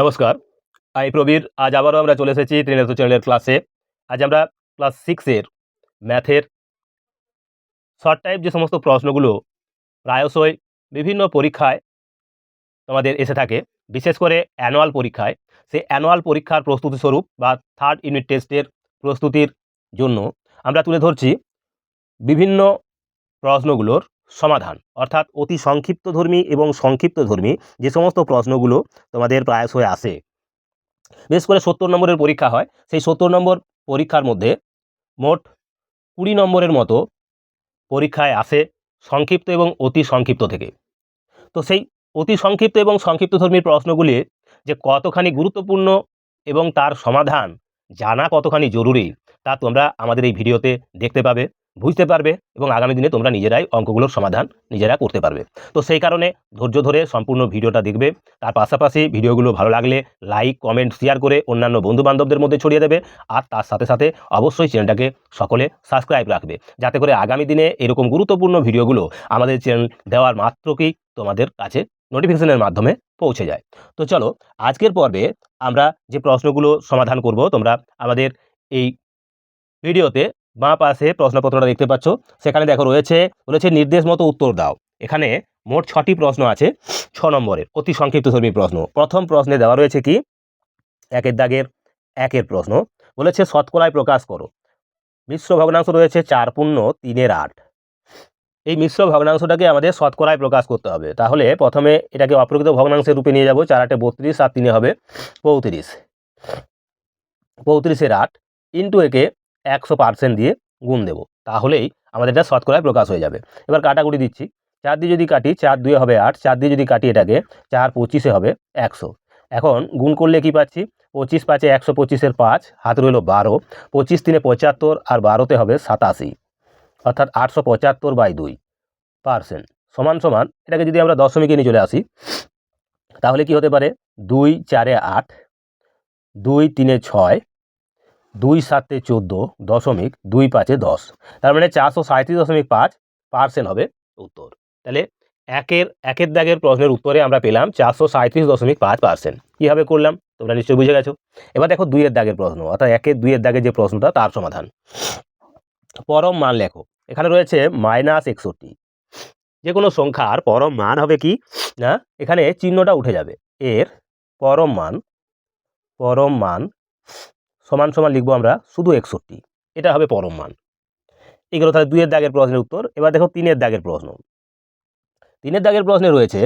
নমস্কার আই প্রবীর, আজ আবারও আমরা চলে এসেছি ত্রিনেত্র চ্যানেলের ক্লাসে আজ আমরা ক্লাস সিক্সের ম্যাথের শর্ট টাইপ যে সমস্ত প্রশ্নগুলো প্রায়শই বিভিন্ন পরীক্ষায় তোমাদের এসে থাকে, বিশেষ করে অ্যানুয়াল পরীক্ষায়, সেই অ্যানুয়াল পরীক্ষার প্রস্তুতি স্বরূপ বা থার্ড ইউনিট টেস্টের প্রস্তুতির জন্য আমরা তুলে ধরছি বিভিন্ন প্রশ্নগুলোর সমাধান। অর্থাৎ অতি সংক্ষিপ্তধর্মী এবং সংক্ষিপ্তধর্মী যে সমস্ত প্রশ্নগুলো তোমাদের প্রায়শই আসে। বিশেষ করে সত্তর নম্বরের পরীক্ষা হয়। সেই সত্তর নম্বর পরীক্ষার মধ্যে মোট কুড়ি নম্বরের মতো পরীক্ষায় আসে সংক্ষিপ্ত এবং অতি সংক্ষিপ্ত থেকে। তো সেই অতি সংক্ষিপ্ত এবং সংক্ষিপ্তধর্মী প্রশ্নগুলি যে কতখানি গুরুত্বপূর্ণ এবং তার সমাধান জানা কতখানি জরুরি তা তোমরা আমাদের এই ভিডিওতে দেখতে পাবে। বুঝতে পারবে এবং আগামী দিনে তোমরা নিজেরাই অঙ্কগুলোর সমাধান নিজেরা করতে পারবে। তো সেই কারণে ধৈর্য ধরে সম্পূর্ণ ভিডিওটা দেখবে। তার পাশাপাশি ভিডিওগুলো ভালো লাগলে লাইক কমেন্ট শেয়ার করে অন্যান্য বন্ধু বান্ধবদের মধ্যে ছড়িয়ে দেবে। আর তার সাথে সাথে অবশ্যই চ্যানেলটাকে সকলে সাবস্ক্রাইব রাখবে। যাতে করে আগামী দিনে এরকম গুরুত্বপূর্ণ ভিডিওগুলো আমাদের চ্যানেল দেওয়ার মাত্রকেই তোমাদের কাছে নোটিফিকেশনের মাধ্যমে পৌঁছে যায়। তো চলো, আজকের পর্বে আমরা যে প্রশ্নগুলো সমাধান করব তোমরা আমাদের এই ভিডিওতে বাঁ পাশে প্রশ্নপত্রটা দেখতে পাচ্ছ। সেখানে দেখো রয়েছে বলেছে নির্দেশ মতো উত্তর দাও। এখানে মোট ছটি প্রশ্ন আছে, ছ নম্বরের, অতি সংক্ষিপ্ত ধর্মী প্রশ্ন। প্রথম প্রশ্নে দেওয়া রয়েছে কি? একের দাগের, একের প্রশ্ন। বলেছে শতকরায় প্রকাশ করো। মিশ্র ভগ্নাংশ রয়েছে চার পূর্ণ, তিনের আট। এই মিশ্র ভগ্নাংশটাকে আমাদের শতকরায় প্রকাশ করতে হবে। তাহলে প্রথমে এটাকে অপ্রকৃত ভগ্নাংশের রূপে নিয়ে যাব, চার আটে বত্রিশ আর তিনে হবে পঁয়ত্রিশ। পঁয়ত্রিশের আট ইন্টু একে একশো পার্সেন্ট দিয়ে গুণ দেবো। তাহলেই আমাদের এটা শতকরায় প্রকাশ হয়ে যাবে। এবার কাটাকুটি দিচ্ছি। চার দিয়ে যদি কাটি, চার দুয়ে হবে আট। চার দিয়ে যদি কাটি এটাকে, চার পঁচিশে হবে একশো। এখন গুণ করলে কি পাচ্ছি? পঁচিশ পাঁচে একশো পঁচিশের পাঁচ, হাত রইল বারো। পঁচিশ তিনে পঁচাত্তর আর বারোতে হবে সাতাশি। অর্থাৎ আটশো পঁচাত্তর বাই দুই পার্সেন্ট সমান সমান, এটাকে যদি আমরা দশমিকে নিয়ে চলে আসি, তাহলে কি হতে পারে? দুই চারে আট, দুই তিনে ছয় দুই সাতে চোদ্দ দশমিক দুই পাঁচে দশ। তার মানে চারশো সাঁত্রিশ দশমিক পাঁচ পার্সেন্ট হবে উত্তর। তাহলে একের একের দাগের প্রশ্নের উত্তরে আমরা পেলাম চারশো সাঁত্রিশ দশমিক পাঁচ পার্সেন্ট। কীভাবে করলাম? তোমরা নিশ্চয়ই বুঝে গেছো। এবার দেখো দুইয়ের দাগের প্রশ্ন, অর্থাৎ একের, দুইয়ের দাগের যে প্রশ্নটা, তার সমাধান। পরম মান লেখো। এখানে রয়েছে মাইনাস একষট্টি। যে কোনো সংখ্যার পরম মান হবে কি? না, এখানে চিহ্নটা উঠে যাবে। এর পরম মান পরম মান সমান সমান লিখব আমরা শুধু একষট্টি। এটা হবে পরম মান। এগুলো তাহলে দুইয়ের দাগের প্রশ্নের উত্তর। এবার দেখো তিনের দাগের প্রশ্ন। তিনের দাগের প্রশ্নে রয়েছে,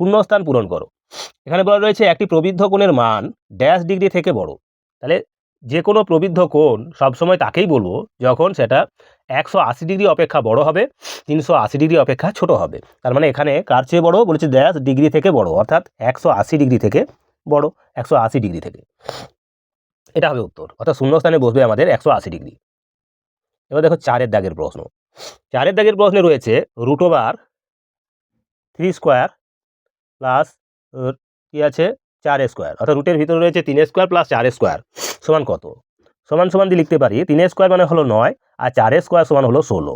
শূন্যস্থান পূরণ করো। এখানে বলা রয়েছে, একটি প্রবৃদ্ধ কোণের মান ড্যাশ ডিগ্রি থেকে বড়। তাহলে যে কোনো প্রবৃদ্ধ কোণ সবসময় তাকেই বলব যখন সেটা একশো আশি ডিগ্রি অপেক্ষা বড় হবে, তিনশো আশি ডিগ্রি অপেক্ষা ছোট হবে। তার মানে এখানে কার চেয়ে বড়? বলেছে ড্যাশ ডিগ্রি থেকে বড়। অর্থাৎ একশো আশি ডিগ্রি থেকে বড়, একশো আশি ডিগ্রি থেকে। এটা হবে উত্তর। অর্থাৎ শূন্যস্থানে বসবে আমাদের একশো আশি ডিগ্রি। এবার দেখো চারের দাগের প্রশ্ন। চারের দাগের প্রশ্নে রয়েছে root over three square plus কী আছে? চার স্কোয়ার অর্থাৎ রুটের ভিতরে রয়েছে তিন স্কোয়ার প্লাস চার স্কোয়ার সমান কত? সমান সমান দিয়ে লিখতে পারি, তিন স্কোয়ার মানে হলো নয় আর চার স্কোয়ার সমান হলো ষোলো।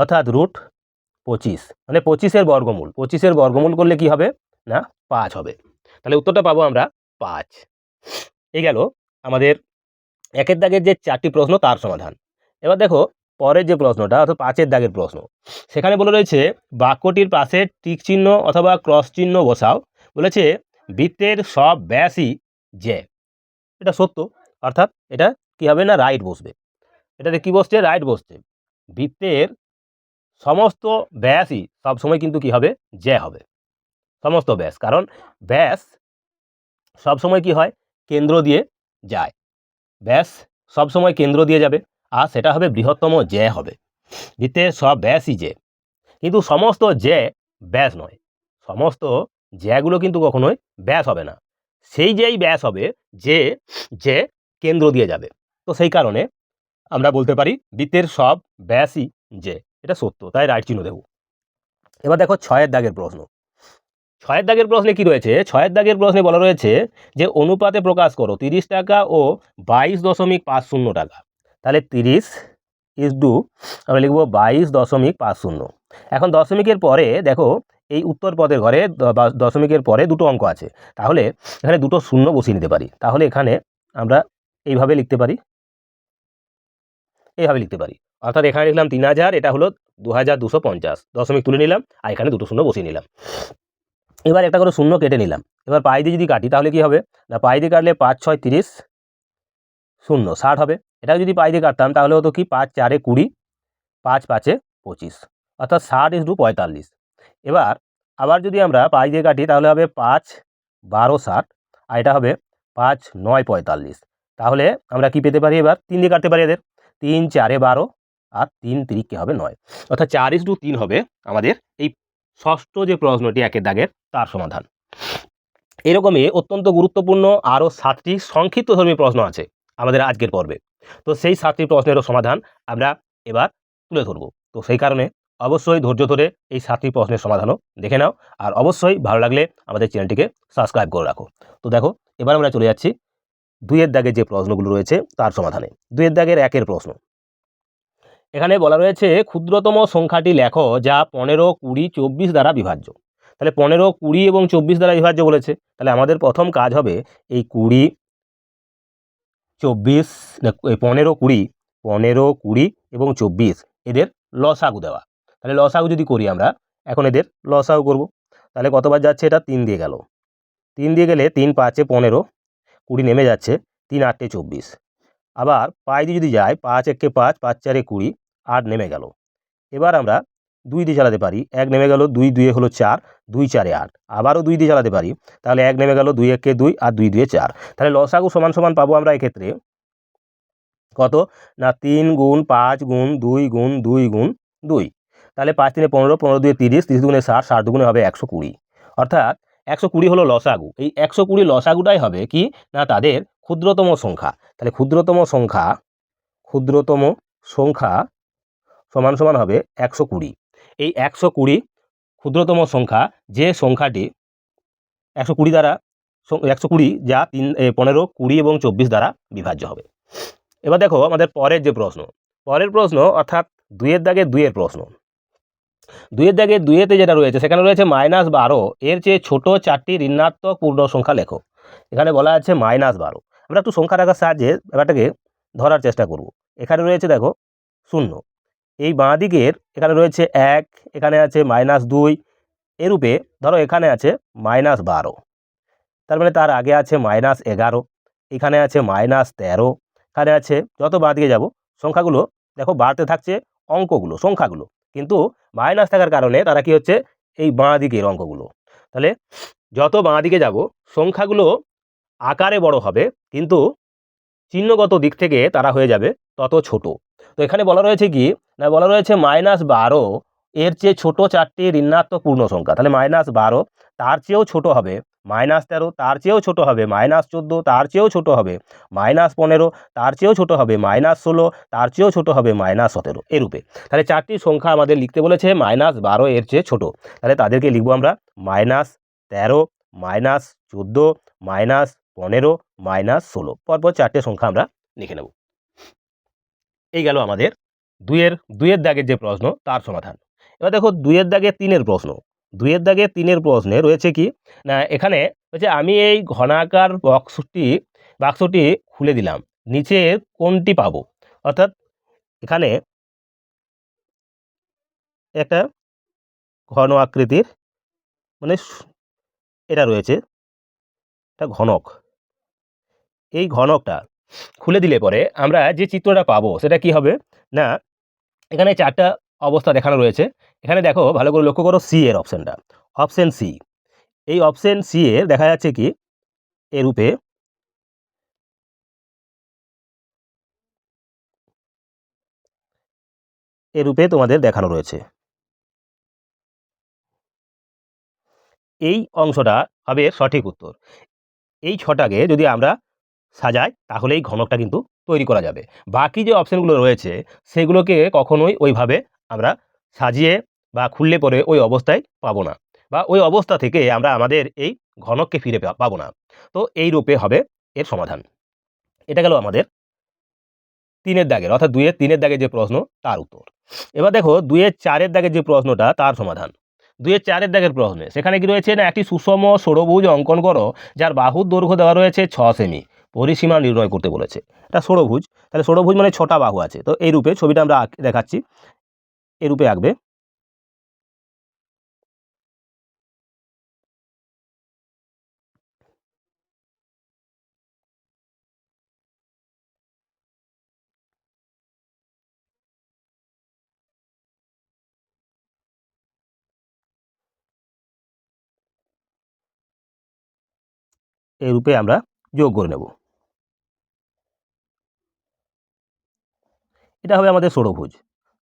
অর্থাৎ রুট পঁচিশ। মানে পঁচিশের বর্গমূল। পঁচিশের বর্গমূল করলে কি হবে? না, পাঁচ হবে। তাহলে উত্তরটা পাবো আমরা পাঁচ। এই গেল। আমাদের একের দাগের যে চারটি প্রশ্ন, তার সমাধান। এবার দেখো, পরের যে প্রশ্নটা, অর্থাৎ পাঁচের দাগের প্রশ্ন, সেখানে বলে রয়েছে, বাক্যটির পাশে টিক চিহ্ন অথবা ক্রস চিহ্ন বসাও। বলেছে, বৃত্তের সব ব্যাসই যে। এটা সত্য, অর্থাৎ এটা কি হবে না, রাইট বসবে। এটাতে কি বসছে? রাইট বসছে। বৃত্তের সমস্ত ব্যাসই সবসময় কিন্তু কি হবে? যে হবে। সমস্ত ব্যাস, কারণ ব্যাস সবসময় কি হয়? কেন্দ্র দিয়ে যায়। ব্যাস সবসময় কেন্দ্র দিয়ে যাবে। আর সেটা হবে বৃহত্তম জ্যা হবে। বৃত্তের সব ব্যাসই যে। কিন্তু সমস্ত জ্যা ব্যাস নয়। সমস্ত জ্যাগুলো কিন্তু কখনোই ব্যাস হবে না। সেই যেই ব্যাস হবে, যে যে কেন্দ্র দিয়ে যাবে। তো সেই কারণে আমরা বলতে পারি বৃত্তের সব ব্যাসই যে। এটা সত্য, তাই রাইট চিহ্ন দেব। এবার দেখো ছয়ের দাগের প্রশ্ন। ছয়ের দাগের প্রশ্নে কি রয়েছে? ছয়ের দাগের প্রশ্নে বলা রয়েছে যে, অনুপাতে প্রকাশ করো তিরিশ টাকা ও বাইশ দশমিক পাঁচ শূন্য টাকা। তাহলে তিরিশ ইস ডু আমরা লিখব বাইশ দশমিক পাঁচ শূন্য। এখন দশমিকের পরে দেখো, এই উত্তর পদের ঘরে দশমিকের পরে দুটো অঙ্ক আছে। তাহলে এখানে দুটো শূন্য বসিয়ে নিতে পারি। তাহলে এখানে আমরা এইভাবে লিখতে পারি। এইভাবে লিখতে পারি। অর্থাৎ এখানে লিখলাম তিন হাজার, এটা হলো দু হাজার দুশো পঞ্চাশ। দশমিক তুলে নিলাম, আর এখানে দুটো শূন্য বসিয়ে নিলাম। এবার একটা করে শূন্য কেটে নিলাম। এবার পাই দিয়ে যদি কাটি, তাহলে কি হবে? না, পাই দিয়ে কাটলে পাঁচ, ছয়, তিরিশ, শূন্য, ষাট হবে। এটা যদি পাই দিয়ে কাটতাম, তাহলে হতো কি? পাঁচ, চারে কুড়ি, পাঁচ, পাঁচে পঁচিশ, অর্থাৎ ষাট ইস পঁয়তাল্লিশ। এবার আবার যদি আমরা পাই দিয়ে কাটি, তাহলে হবে পাঁচ, বারো, ষাট, আর এটা হবে পাঁচ, নয়, পঁয়তাল্লিশ। তাহলে আমরা কি পেতে পারি এবার? তিন দিয়ে কাটতে পারি এদের। তিন, চারে বারো, আর তিন তিরিককে হবে নয়। অর্থাৎ চার ইস তিন হবে আমাদের এই ষষ্ঠ যে প্রশ্নটি একের দাগের, তার সমাধান। এরকমই অত্যন্ত গুরুত্বপূর্ণ আরও সাতটি সংক্ষিপ্ত ধর্মী প্রশ্ন আছে আমাদের আজকের পর্বে। তো সেই সাতটি প্রশ্নেরও সমাধান আমরা এবার তুলে ধরবো। তো সেই কারণে অবশ্যই ধৈর্য ধরে এই সাতটি প্রশ্নের সমাধানও দেখে নাও আর অবশ্যই ভালো লাগলে আমাদের চ্যানেলটিকে সাবস্ক্রাইব করে রাখো। তো দেখো, এবার আমরা চলে যাচ্ছি দুইয়ের দাগে যে প্রশ্নগুলো রয়েছে তার সমাধানে। দুইয়ের দাগের একের প্রশ্ন এখানে বলা রয়েছে ক্ষুদ্রতম সংখ্যাটি লেখো যা পনেরো, কুড়ি, চব্বিশ দ্বারা বিভাজ্য। তাহলে পনেরো, কুড়ি এবং চব্বিশ দ্বারা বিভাজ্য বলেছে। তাহলে আমাদের প্রথম কাজ হবে এই কুড়ি, চব্বিশ পনেরো, কুড়ি পনেরো, কুড়ি এবং চব্বিশ এদের লসাগু দেওয়া। তাহলে লসাগু যদি করি আমরা, এখন এদের লসাগু করব। তাহলে কতবার যাচ্ছে এটা? তিন দিয়ে গেল। তিন দিয়ে গেলে তিন পাঁচে পনেরো, কুড়ি নেমে যাচ্ছে তিন আটটে চব্বিশ। আবার পাঁচ দিয়ে যদি যায়, পাঁচ একে পাঁচ পাঁচ চারে কুড়ি আট নেমে গেল। এবার আমরা দুই দিয়ে চালাতে পারি। এক নেমে গেল, দুই দুয়ে হলো চার, দুই, চারে আট। আবারও দুই দিয়ে চালাতে পারি। তাহলে এক নেমে গেল, দুই, একে দুই আর দুই, দুয়ে চার। তাহলে লসাগু সমান সমান পাবো আমরা এক্ষেত্রে কত? না, তিন গুণ পাঁচ গুণ দুই গুণ দুই গুণ দুই। তাহলে পাঁচ তিনে পনেরো পনেরো দুয়ে তিরিশ তিরিশ দুগুণে ষাট ষাট দুগুণে হবে একশো কুড়ি। অর্থাৎ একশো কুড়ি হলো লসাগু। এই একশো কুড়ি লসাগুটাই হবে কি? না, তাদের ক্ষুদ্রতম সংখ্যা। তাহলে ক্ষুদ্রতম সংখ্যা ক্ষুদ্রতম সংখ্যা সমান সমান হবে একশো কুড়ি। এই একশো কুড়ি ক্ষুদ্রতম সংখ্যা, যে সংখ্যাটি একশো কুড়ি দ্বারা একশো কুড়ি যা তিন পনেরো, কুড়ি এবং চব্বিশ দ্বারা বিভাজ্য হবে। এবার দেখো আমাদের পরের যে প্রশ্ন। পরের প্রশ্ন অর্থাৎ দুইয়ের দাগে দুইয়ের প্রশ্ন। দুইয়ের দাগে দুইয়েতে যেটা রয়েছে, সেখানে রয়েছে মাইনাস বারো। এর চেয়ে ছোট চারটি ঋণাত্মক পূর্ণ সংখ্যা লেখো। এখানে বলা আছে মাইনাস বারো। আমরা একটু সংখ্যা রাখার সাহায্যে ব্যাপারটাকে ধরার চেষ্টা করব। এখানে রয়েছে দেখো শূন্য। এই বাঁ দিকের এখানে রয়েছে এক, এখানে আছে মাইনাস দুই। এরূপে ধরো এখানে আছে মাইনাস বারো। তার মানে তার আগে আছে মাইনাস এগারো, এখানে আছে মাইনাস তেরো, এখানে আছে যত বাঁ দিকে যাব, সংখ্যাগুলো দেখো বাড়তে থাকছে অঙ্কগুলো, সংখ্যাগুলো। কিন্তু মাইনাস থাকার কারণে তারা কি হচ্ছে? এই বাঁ দিকের অঙ্কগুলো। তাহলে যত বাঁ দিকে যাব, সংখ্যাগুলো আকারে বড় হবে, কিন্তু চিহ্নগত দিক থেকে তারা হয়ে যাবে তত ছোট। তো এখানে বলা রয়েছে কি না, বলা রয়েছে মাইনাস বারো, এর চেয়ে ছোট চারটি ঋণাত্মক পূর্ণ সংখ্যা। তাহলে মাইনাস বারো, তার চেয়েও ছোট হবে। মাইনাস তেরো, তার চেয়েও ছোট হবে। মাইনাস চোদ্দ, তার চেয়েও ছোট হবে। মাইনাস পনেরো, তার চেয়েও ছোট হবে। মাইনাস ষোলো, তার চেয়েও ছোট হবে। মাইনাস সতেরো, এরূপে। তাহলে চারটি সংখ্যা আমাদের লিখতে বলেছে মাইনাস বারো, এর চেয়ে ছোট। তাহলে তাদেরকে লিখব আমরা মাইনাস তেরো মাইনাস চোদ্দ মাইনাস পনেরো মাইনাস ষোলো। পরপর চারটে সংখ্যা আমরা লিখে নেব। এই গেল আমাদের দুইয়ের দুইয়ের দাগের যে প্রশ্ন, তার সমাধান। এবার দেখো, দুইয়ের দাগে তিনের প্রশ্ন। দুইয়ের দাগে তিনের প্রশ্নে রয়েছে কি, না, এখানে হচ্ছে আমি এই ঘনাকার বক্সটি, বাক্সটি খুলে দিলাম। নিচে কোনটি পাবো? অর্থাৎ এখানে একটা ঘন আকৃতির মানে এটা রয়েছে, একটা ঘনক। এই ঘনকটা খুলে দিলে পরে আমরা যে চিত্রটা পাবো, সেটা কি হবে? না এখানে চারটা অবস্থা দেখানো রয়েছে। এখানে দেখো, ভালো করে লক্ষ্য করো সি এর অপশানটা অপশান সি এই অপশান সি এর দেখা যাচ্ছে কি, এ রূপে এ রূপে তোমাদের দেখানো রয়েছে। এই অংশটা হবে সঠিক উত্তর। এই ছটাকে যদি আমরা সাজাই তাহলে এই ঘনকটা কিন্তু তৈরি করা যাবে। বাকি যে অপশানগুলো রয়েছে, সেগুলোকে কখনোই ওইভাবে আমরা সাজিয়ে বা খুললে পরে ওই অবস্থায় পাবো না বা ওই অবস্থা থেকে আমরা আমাদের এই ঘনককে ফিরে পাবো না। তো এই রূপে হবে এর সমাধান। এটা গেল আমাদের তিনের দাগের, অর্থাৎ দুইয়ের তিনের দাগের যে প্রশ্ন, তার উত্তর। এবার দেখো, দুইয়ের চারের দাগের যে প্রশ্নটা, তার সমাধান। দুইয়ের চারের দাগের প্রশ্নে, সেখানে কি রয়েছে? না, একটি সুষম ষড়ভুজ অঙ্কন করো, যার বাহুর দৈর্ঘ্য দেওয়া রয়েছে ছ সেমি। পরিসীমা নির্ণয় করতে বলেছে। এটা ষড়ভুজ। তাহলে ষড়ভুজ মানে ছটা বাহু আছে। তো এই রূপে ছবিটা আমরা দেখাচ্ছি। এই রূপে আঁকবে। এই রূপে আমরা যোগ করে নেব। এটা হবে আমাদের ষড়ভুজ।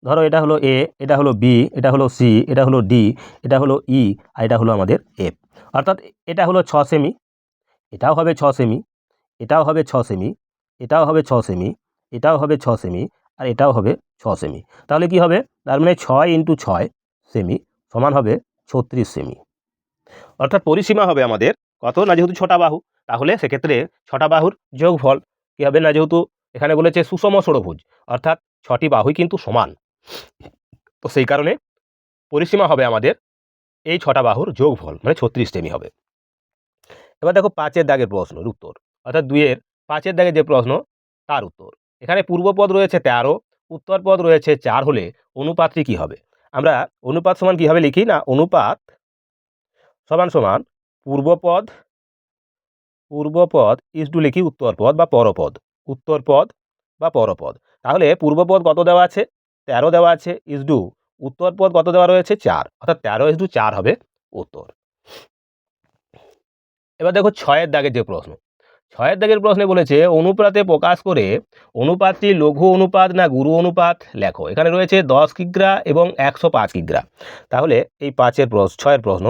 ধরো এটা হলো এ, এটা হলো বি, এটা হলো সি, এটা হলো ডি, এটা হলো ই, আর এটা হলো আমাদের এফ অর্থাৎ এটা হলো ছ সেমি, এটাও হবে ছ সেমি, এটাও হবে ছ সেমি, এটাও হবে ছ সেমি, এটাও হবে ছ সেমি, আর এটাও হবে ছ সেমি। তাহলে কি হবে? তার মানে ছয় ইন্টু ছয় সেমি সমান হবে ছত্রিশ সেমি। অর্থাৎ পরিসীমা হবে আমাদের কত? না যেহেতু ছটা বাহু, তাহলে সেক্ষেত্রে ছটা বাহুর যোগফল কী হবে? না যেহেতু এখানে বলেছে সুষম ষড়ভুজ, অর্থাৎ ছটি বাহুই কিন্তু সমান। তো সেই কারণে পরিসীমা হবে আমাদের এই ছটা বাহুর যোগফল মানে ছত্রিশ সেমি হবে। এবার দেখো পাঁচের দাগের প্রশ্ন উত্তর, অর্থাৎ দুইয়ের পাঁচের দাগের যে প্রশ্ন, তার উত্তর। এখানে পূর্বপদ রয়েছে তেরো, উত্তর পদ রয়েছে চার হলে অনুপাতটি কি হবে? আমরা অনুপাত সমান কীভাবে লিখি না, অনুপাত সমান সমান পূর্বপদ পূর্বপদ ইস টু লিখি উত্তরপদ বা পরপদ উত্তরপদ বা পরপদ। তাহলে পূর্বপদ কত দেওয়া আছে? তেরো দেওয়া আছে ইস ডু উত্তর পদ কত দেওয়া রয়েছে? চার। অর্থাৎ তেরো ইস ডু চার হবে উত্তর। এবার দেখো ছয়ের দাগের যে প্রশ্ন। ছয়ের দাগের প্রশ্নে বলেছে, অনুপাতে প্রকাশ করে অনুপাতটি লঘু অনুপাত না গুরু অনুপাত? লেখো, এখানে রয়েছে দশ কিগ্রা এবং একশো পাঁচ কিগ্রা। তাহলে এই পাঁচের প্রশ্ন ছয়ের প্রশ্ন।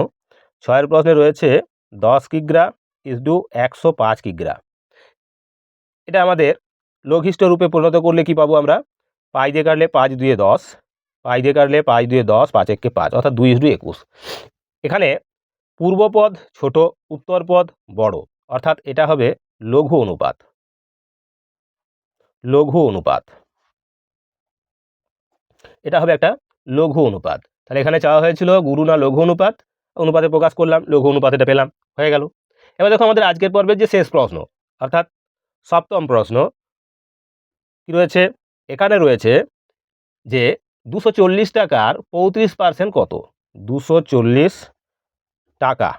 ছয়ের প্রশ্নে রয়েছে দশ কিগ্রা ইস ডু একশো পাঁচ কিগ্রা। এটা আমাদের লঘিষ্ঠ রূপে পরিণত করলে কি পাবো আমরা? পাই দিয়ে কাটলে পাঁচ দুয়ে দশ পাই দিয়ে কাটলে পাঁচ দুয়ে দশ, পাঁচ একে পাঁচ, অর্থাৎ দুই ডু একুশ। এখানে পূর্বপদ ছোট উত্তরপদ বড়, অর্থাৎ এটা হবে লঘু অনুপাত। লঘু অনুপাত। এটা হবে একটা লঘু অনুপাত। তাহলে এখানে চাওয়া হয়েছিল গুরু না লঘু অনুপাত। অনুপাতে প্রকাশ করলাম, লঘু অনুপাত এটা পেলাম, হয়ে গেল। এবার দেখো আমাদের আজকের পর্বের যে শেষ প্রশ্ন, অর্থাৎ সপ্তম প্রশ্ন কি রয়েছে? এখানে রয়েছে যে দুশো চল্লিশ টাকার পঁয়ত্রিশ পার্সেন্ট কত? দুশো চল্লিশ টাকা।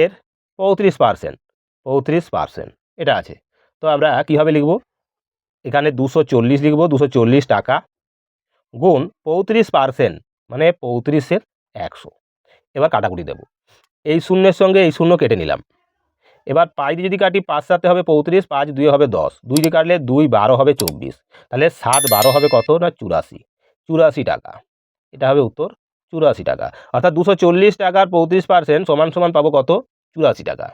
এর পঁয়ত্রিশ পার্সেন্ট পঁয়ত্রিশ পার্সেন্ট এটা আছে। তো আমরা কীভাবে লিখব? এখানে দুশো চল্লিশ লিখব, দুশো চল্লিশ টাকা গুণ পঁয়ত্রিশ পার্সেন্ট মানে পঁয়ত্রিশের একশো। এবার কাটাকুটি দেব। এই শূন্যের সঙ্গে এই শূন্য কেটে নিলাম। এবার পাঁচ দিয়ে যদি কাটি পাঁচ সাথে হবে পঁয়ত্রিশ, পাঁচ দুই হবে দশ। দুই দিয়ে কাটলে দুই বারো হবে চব্বিশ। তাহলে সাত বারো হবে কত? না চুরাশি। চুরাশি টাকা। এটা হবে উত্তর, চুরাশি টাকা। অর্থাৎ দুশো চল্লিশ টাকার পঁয়ত্রিশ পার্সেন্ট সমান সমান পাবো কত? চুরাশি টাকা।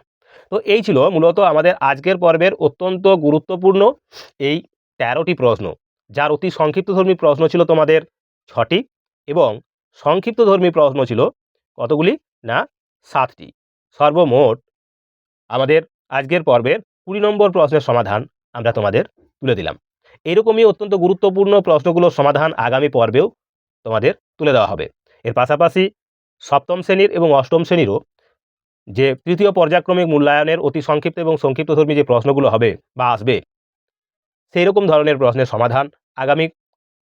তো এই ছিল মূলত আমাদের আজকের পর্বের অত্যন্ত গুরুত্বপূর্ণ এই তেরোটি প্রশ্ন, যার অতি সংক্ষিপ্তধর্মী প্রশ্ন ছিল তোমাদের ছটি এবং সংক্ষিপ্তধর্মী প্রশ্ন ছিল কতগুলি? না, সাতটি। সর্বমোট আমাদের আজকের পর্বের কুড়ি নম্বর প্রশ্নের সমাধান আমরা তোমাদের তুলে দিলাম। এরকমই অত্যন্ত গুরুত্বপূর্ণ প্রশ্নগুলোর সমাধান আগামী পর্বেও তোমাদের তুলে দেওয়া হবে। এর পাশাপাশি সপ্তম শ্রেণির এবং অষ্টম শ্রেণীরও যে তৃতীয় পর্যায়ক্রমিক মূল্যায়নের অতি সংক্ষিপ্ত এবং সংক্ষিপ্তধর্মী যে প্রশ্নগুলো হবে বা আসবে সেই রকম ধরনের প্রশ্নের সমাধান আগামী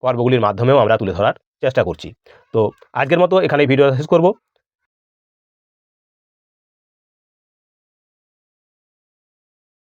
পর্বগুলির মাধ্যমেও আমরা তুলে ধরার চেষ্টা করছি। তো আজকের মতো এখানে ভিডিও শেষ করব।